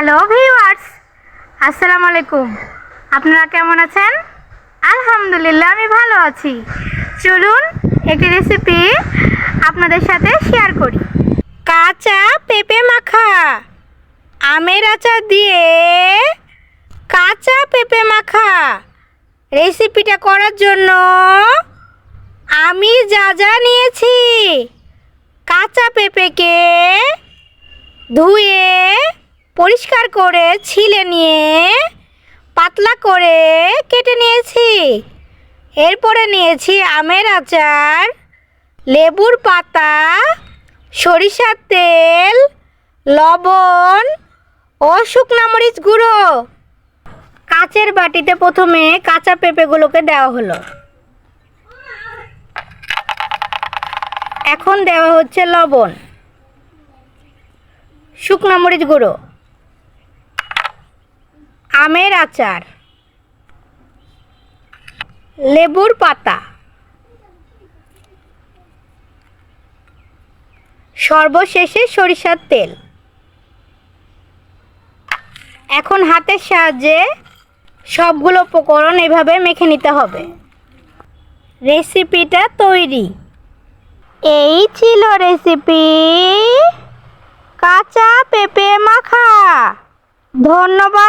Hello viewers আসসালামু আলাইকুম আপনারা কেমন আছেন? আলহামদুলিল্লাহ, আমি ভালো আছি। চলুন একটি রেসিপি আপনাদের সাথে শেয়ার করি। কাঁচা পেঁপে মাখা। আমের আচার দিয়ে কাঁচা পেঁপে মাখা। রেসিপিটা করার জন্য আমি যা যা নিয়েছি, কাঁচা পেঁপেকে ধুয়ে পরিষ্কার করে ছিলে নিয়ে, পাতলা করে কেটে নিয়েছি। এরপরে নিয়েছি আমের আচার, লেবুর পাতা, সরিষার তেল, লবণ ও শুকনা মরিচ গুঁড়ো। কাচের বাটিতে প্রথমে কাঁচা পেঁপেগুলোকে দেওয়া হলো। এখন দেওয়া হচ্ছে লবণ, শুকনা মরিচ গুঁড়ো। আমের আচার। লেবুর পাতা। সর্বশেষে সরিষার তেল। এখন হাতের সাহায্যে সবগুলো উপকরণ এভাবে মেখে নিতে হবে। রেসিপিটা তৈরি। এই ছিল রেসিপি। কাঁচা পেঁপে মাখা। ধন্যবাদ।